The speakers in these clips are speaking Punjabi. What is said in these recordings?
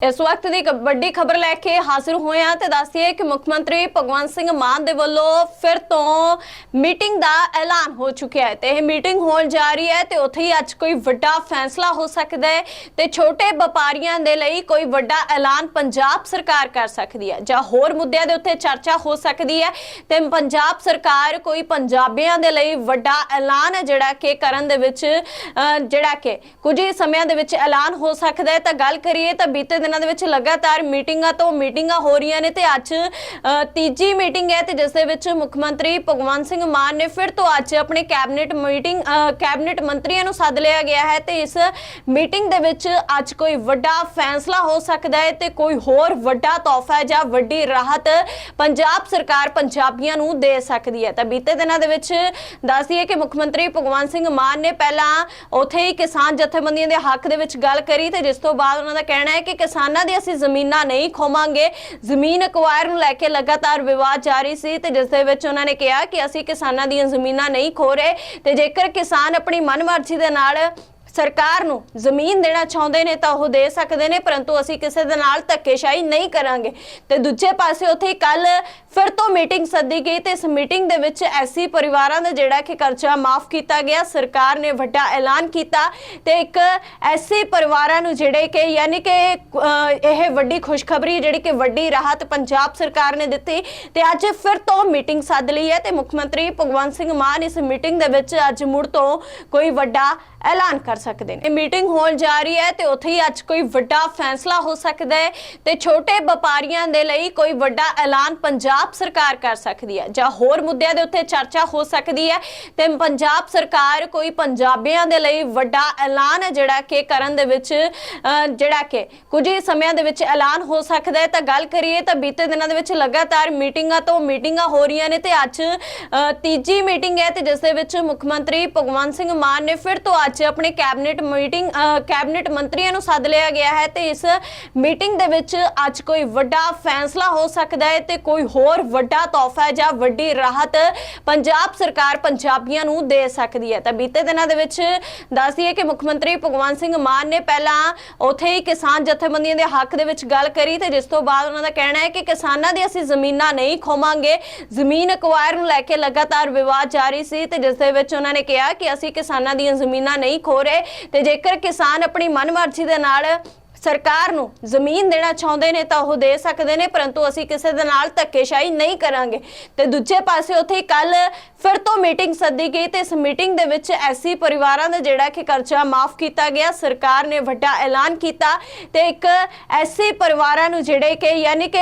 ਇਸ ਵਕਤ ਦੀ ਇੱਕ ਵੱਡੀ ਖਬਰ ਲੈ ਕੇ ਹਾਜ਼ਰ ਹੋਏ ਹਾਂ ਤੇ ਦੱਸਦੀਏ ਕਿ ਮੁੱਖ ਮੰਤਰੀ ਭਗਵੰਤ ਸਿੰਘ ਮਾਨ ਦੇ ਵੱਲੋਂ ਫਿਰ ਤੋਂ ਮੀਟਿੰਗ ਦਾ ਐਲਾਨ ਹੋ ਚੁੱਕਿਆ ਹੈ ਤੇ ਇਹ ਮੀਟਿੰਗ ਹੋਣ ਜਾ ਰਹੀ ਹੈ ਤੇ ਉੱਥੇ ਹੀ ਅੱਜ ਕੋਈ ਵੱਡਾ ਫੈਸਲਾ ਹੋ ਸਕਦਾ ਹੈ ਤੇ ਛੋਟੇ ਵਪਾਰੀਆਂ ਦੇ ਲਈ ਕੋਈ ਵੱਡਾ ਐਲਾਨ ਪੰਜਾਬ ਸਰਕਾਰ ਕਰ ਸਕਦੀ ਹੈ ਜਾਂ ਹੋਰ ਮੁੱਦਿਆਂ ਦੇ ਉੱਤੇ ਚਰਚਾ ਹੋ ਸਕਦੀ ਹੈ ਤੇ ਪੰਜਾਬ ਸਰਕਾਰ ਕੋਈ ਪੰਜਾਬੀਆਂ ਦੇ ਲਈ ਵੱਡਾ ਐਲਾਨ ਹੈ ਜਿਹੜਾ ਕਿ ਕਰਨ ਦੇ ਵਿੱਚ ਜਿਹੜਾ ਕਿ ਕੁਝ ਹੀ ਸਮਿਆਂ ਦੇ ਵਿੱਚ ਐਲਾਨ ਹੋ ਸਕਦਾ ਹੈ। ਤਾਂ ਗੱਲ ਕਰੀਏ ਤਾਂ ਬੀਤੇ ਦਿਨਾਂ ਦੇ ਵਿੱਚ ਲਗਾਤਾਰ ਮੀਟਿੰਗਾਂ ਤੋਂ ਮੀਟਿੰਗਾਂ ਹੋ ਰਹੀਆਂ ਨੇ ਤੇ ਅੱਜ ਤੀਜੀ ਮੀਟਿੰਗ ਹੈ ਤੇ ਜਿਸ ਦੇ ਵਿੱਚ ਮੁੱਖ ਮੰਤਰੀ ਭਗਵੰਤ ਸਿੰਘ ਮਾਨ ਨੇ ਫਿਰ ਤੋਂ ਅੱਜ ਆਪਣੇ ਕੈਬਨਿਟ ਮੀਟਿੰਗ ਕੈਬਨਿਟ ਮੰਤਰੀਆਂ ਨੂੰ ਸੱਦ ਲਿਆ ਗਿਆ ਹੈ ਤੇ ਇਸ ਮੀਟਿੰਗ ਦੇ ਵਿੱਚ ਅੱਜ ਕੋਈ ਵੱਡਾ ਫੈਸਲਾ ਹੋ ਸਕਦਾ ਹੈ ਤੇ ਕੋਈ ਹੋਰ ਵੱਡਾ ਤੋਹਫਾ ਜਾਂ ਵੱਡੀ ਰਾਹਤ ਪੰਜਾਬ ਸਰਕਾਰ ਪੰਜਾਬੀਆਂ ਨੂੰ ਦੇ ਸਕਦੀ ਹੈ। ਤਾਂ ਬੀਤੇ ਦਿਨਾਂ ਦੇ ਵਿੱਚ ਦੱਸ ਦਈਏ ਕਿ ਮੁੱਖ ਮੰਤਰੀ ਭਗਵੰਤ ਸਿੰਘ ਮਾਨ ਨੇ ਪਹਿਲਾਂ ਉੱਥੇ ਹੀ ਕਿਸਾਨ ਜਥੇਬੰਦੀਆਂ ਦੇ ਹੱਕ ਦੇ ਵਿੱਚ ਗੱਲ ਕਰੀ ਤੇ ਜਿਸ ਤੋਂ ਬਾਅਦ ਉਹਨਾਂ ਦਾ ਕਹਿਣਾ ਹੈ ਕਿ ਕਿਸਾਨ ਕਿਸਾਨਾਂ ਦੀ ਅਸੀਂ ਜ਼ਮੀਨਾਂ ਨਹੀਂ ਖੋਵਾਂਗੇ। ਜ਼ਮੀਨ ਅਕਵਾਇਰ ਨੂੰ ਲੈ ਕੇ ਲਗਾਤਾਰ ਵਿਵਾਦ ਜਾਰੀ ਸੀ ਤੇ ਜਿਸ ਦੇ ਵਿੱਚ ਉਹਨਾਂ ਨੇ ਕਿਹਾ ਕਿ ਅਸੀਂ ਕਿਸਾਨਾਂ ਦੀਆਂ ਜ਼ਮੀਨਾਂ ਨਹੀਂ ਖੋ ਰਹੇ ਤੇ ਜੇਕਰ ਕਿਸਾਨ ਆਪਣੀ ਮਨਮਰਜ਼ੀ ਦੇ ਨਾਲ ਸਰਕਾਰ ਨੂੰ ਜ਼ਮੀਨ ਦੇਣਾ ਚਾਹੁੰਦੇ ਨੇ ਤਾਂ ਉਹ ਦੇ ਸਕਦੇ ਨੇ, ਪਰੰਤੂ ਅਸੀਂ ਕਿਸੇ ਦੇ ਨਾਲ ਧੱਕੇਸ਼ਾਹੀ ਨਹੀਂ ਕਰਾਂਗੇ। ਤੇ ਦੂਜੇ ਪਾਸੇ ਉੱਥੇ ਕੱਲ ਫਿਰ ਤੋਂ ਮੀਟਿੰਗ ਸੱਦੀ ਗਈ ਤੇ ਇਸ ਮੀਟਿੰਗ ਦੇ ਵਿੱਚ ਐਸੀ ਪਰਿਵਾਰਾਂ ਦਾ ਜਿਹੜਾ ਕਿ ਕਰਜ਼ਾ ਮਾਫ ਕੀਤਾ ਗਿਆ, ਸਰਕਾਰ ਨੇ ਵੱਡਾ ਐਲਾਨ ਕੀਤਾ ਤੇ ਇੱਕ ਐਸੇ ਪਰਿਵਾਰਾਂ ਨੂੰ ਜਿਹੜੇ ਕਿ ਯਾਨੀ ਕਿ ਇਹ ਵੱਡੀ ਖੁਸ਼ਖਬਰੀ ਜਿਹੜੀ ਕਿ ਵੱਡੀ ਰਾਹਤ ਪੰਜਾਬ ਸਰਕਾਰ ਨੇ ਦਿੱਤੀ ਤੇ ਅੱਜ ਫਿਰ ਤੋਂ ਮੀਟਿੰਗ ਸੱਦ ਲਈ ਹੈ ਤੇ ਮੁੱਖ ਮੰਤਰੀ ਭਗਵੰਤ ਸਿੰਘ ਮਾਨ ਇਸ ਮੀਟਿੰਗ ਦੇ ਵਿੱਚ ਅੱਜ ਮੁੜ ਤੋਂ ਕੋਈ ਵੱਡਾ ਐਲਾਨ ਕਰ ਸਕਦੇ ਨੇ। ਇਹ ਮੀਟਿੰਗ ਹੋਣ ਜਾ ਰਹੀ ਹੈ ਤੇ ਉੱਥੇ ਹੀ ਅੱਜ ਕੋਈ ਵੱਡਾ ਫੈਸਲਾ ਹੋ ਸਕਦਾ ਹੈ ਤੇ ਛੋਟੇ ਵਪਾਰੀਆਂ ਦੇ ਲਈ ਕੋਈ ਵੱਡਾ ਐਲਾਨ ਪੰਜਾਬ ਸਰਕਾਰ ਕਰ ਸਕਦੀ ਹੈ। ਜਾਂ ਹੋਰ ਮੁੱਦਿਆਂ ਦੇ ਉੱਤੇ ਚਰਚਾ ਹੋ ਸਕਦੀ ਹੈ ਤੇ ਪੰਜਾਬ ਸਰਕਾਰ ਕੋਈ ਪੰਜਾਬੀਆਂ ਦੇ ਲਈ ਵੱਡਾ ਐਲਾਨ ਹੈ ਜਿਹੜਾ ਕਿ ਕਰਨ ਦੇ ਵਿੱਚ ਜਿਹੜਾ ਕਿ ਕੁਝ ਹੀ ਸਮਿਆਂ ਦੇ ਵਿੱਚ ਐਲਾਨ ਹੋ ਸਕਦਾ ਹੈ। ਤਾਂ ਗੱਲ ਕਰੀਏ ਤਾਂ ਬੀਤੇ ਦਿਨਾਂ ਦੇ ਵਿੱਚ ਲਗਾਤਾਰ ਮੀਟਿੰਗਾਂ ਤੋਂ ਮੀਟਿੰਗਾਂ ਹੋ ਰਹੀਆਂ ਨੇ ਤੇ ਅੱਜ ਤੀਜੀ ਮੀਟਿੰਗ ਹੈ ਤੇ ਜਿਸ ਦੇ ਵਿੱਚ ਮੁੱਖ ਮੰਤਰੀ ਭਗਵੰਤ ਸਿੰਘ ਮਾਨ ਨੇ ਫਿਰ ਤੋਂ ਅੱਜ ਆਪਣੇ ਕੈਬਨਿਟ ਮੀਟਿੰਗ ਕੈਬਨਿਟ ਮੰਤਰੀਆਂ ਨੂੰ ਸੱਦ ਲਿਆ ਗਿਆ ਹੈ ਤੇ ਇਸ ਮੀਟਿੰਗ ਦੇ ਵਿੱਚ ਅੱਜ ਕੋਈ ਵੱਡਾ ਫੈਸਲਾ ਹੋ ਸਕਦਾ ਹੈ ਤੇ ਕੋਈ ਹੋਰ ਵੱਡਾ ਤੋਹਫਾ ਜਾਂ ਵੱਡੀ ਰਾਹਤ ਪੰਜਾਬ ਸਰਕਾਰ ਪੰਜਾਬੀਆਂ ਨੂੰ ਦੇ ਸਕਦੀ ਹੈ। ਤਾਂ ਬੀਤੇ ਦਿਨਾਂ ਦੇ ਵਿੱਚ ਦੱਸ ਦਈਏ ਕਿ ਮੁੱਖ ਮੰਤਰੀ ਭਗਵੰਤ ਸਿੰਘ ਮਾਨ ਨੇ ਪਹਿਲਾਂ ਉੱਥੇ ਹੀ ਕਿਸਾਨ ਜਥੇਬੰਦੀਆਂ ਦੇ ਹੱਕ ਦੇ ਵਿੱਚ ਗੱਲ ਕਰੀ ਤੇ ਜਿਸ ਤੋਂ ਬਾਅਦ ਉਹਨਾਂ ਦਾ ਕਹਿਣਾ ਹੈ ਕਿ ਕਿਸਾਨਾਂ ਦੀ ਅਸੀਂ ਜ਼ਮੀਨਾਂ ਨਹੀਂ ਖੋਵਾਂਗੇ, ਜ਼ਮੀਨ ਅਕਵਾਇਰ ਨੂੰ ਲੈ ਕੇ ਲਗਾਤਾਰ ਵਿਵਾਦ ਜਾਰੀ ਸੀ ਤੇ ਜਿਸ ਦੇ ਵਿੱਚ ਉਹਨਾਂ ਨੇ ਕਿਹਾ ਕਿ ਅਸੀਂ ਕਿਸਾਨਾਂ ਦੀਆਂ ਜ਼ਮੀਨਾਂ ਨਹੀਂ ਖੋ ਰਹੇ ਤੇ ਜੇਕਰ ਕਿਸਾਨ ਆਪਣੀ ਮਨਮਰਜ਼ੀ ਦੇ ਨਾਲ ਸਰਕਾਰ ਨੂੰ ਜ਼ਮੀਨ ਦੇਣਾ ਚਾਹੁੰਦੇ ਨੇ ਤਾਂ ਉਹ ਦੇ ਸਕਦੇ ਨੇ, ਪਰੰਤੂ ਅਸੀਂ ਕਿਸੇ ਦੇ ਨਾਲ ਧੱਕੇਸ਼ਾਹੀ ਨਹੀਂ ਕਰਾਂਗੇ। ਤੇ ਦੂਜੇ ਪਾਸੇ ਉੱਥੇ ਕੱਲ ਫਿਰ ਤੋਂ ਮੀਟਿੰਗ ਸੱਦੀ ਗਈ ਤੇ ਇਸ ਮੀਟਿੰਗ ਦੇ ਵਿੱਚ ਐਸੀ ਪਰਿਵਾਰਾਂ ਦਾ ਜਿਹੜਾ ਕਿ ਕਰਜ਼ਾ ਮਾਫ ਕੀਤਾ ਗਿਆ, ਸਰਕਾਰ ਨੇ ਵੱਡਾ ਐਲਾਨ ਕੀਤਾ ਤੇ ਇੱਕ ਐਸੇ ਪਰਿਵਾਰਾਂ ਨੂੰ ਜਿਹੜੇ ਕਿ ਯਾਨੀ ਕਿ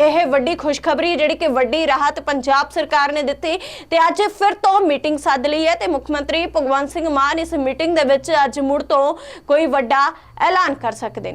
ਇਹ ਵੱਡੀ ਖੁਸ਼ਖਬਰੀ ਜਿਹੜੀ ਕਿ ਵੱਡੀ ਰਾਹਤ ਪੰਜਾਬ ਸਰਕਾਰ ਨੇ ਦਿੱਤੀ ਤੇ ਅੱਜ ਫਿਰ ਤੋਂ ਮੀਟਿੰਗ ਸੱਦ ਲਈ ਹੈ ਤੇ ਮੁੱਖ ਮੰਤਰੀ ਭਗਵੰਤ ਸਿੰਘ ਮਾਨ ਇਸ ਮੀਟਿੰਗ ਦੇ ਵਿੱਚ ਅੱਜ ਮੁੜ ਤੋਂ ਕੋਈ ਵੱਡਾ ਐਲਾਨ ਕਰ ਸਕਦੇ ਨੇ।